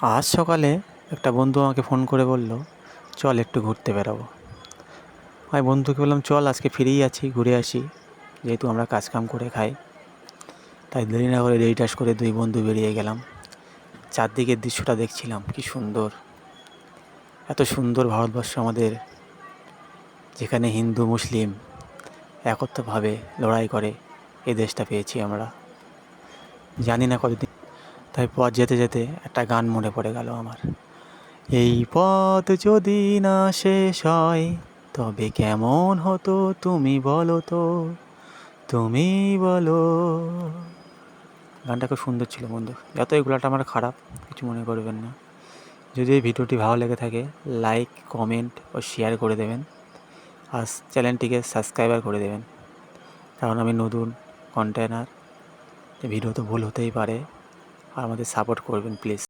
আজ সকালে একটা বন্ধু আমাকে ফোন করে বলল, চল একটু ঘুরতে বেরাবো। আমি বন্ধুকে বললাম, চল, আজকে ফিরেই আছি, ঘুরে আসি। যেহেতু আমরা কাজকাম করে খাই। তাই দেরি না করে রেডি টাস করে দুই বন্ধু বেরিয়ে গেলাম। চারদিকের দৃশ্যটা দেখছিলাম, কি সুন্দর। এত সুন্দর ভারতবর্ষ আমাদের, যেখানে হিন্দু, মুসলিম একত্রভাবে লড়াই করে, এ দেশটা পেয়েছি আমরা। জানি না কতদিন তাই পথ যেতে যেতে একটা গান মনে পড়ে গেল আমার। এই পথ যদি না শেষ হয়, তবে কেমন হতো তুমি বলো তো? তুমি বলো। গানটা খুব সুন্দর ছিল বন্ধু। যত এগুলোটা আমার খারাপ, কিছু মনে করবেন না। যদি এই ভিডিওটি ভালো লেগে থাকে লাইক কমেন্ট ও শেয়ার করে দেবেন। আর চ্যানেলটিকে সাবস্ক্রাইবার করে দেবেন। কারণ আমি নতুন কন্টেনার ভিডিও তো ভুল হতেই পারে। আর আমাদের সাপোর্ট করবেন প্লিজ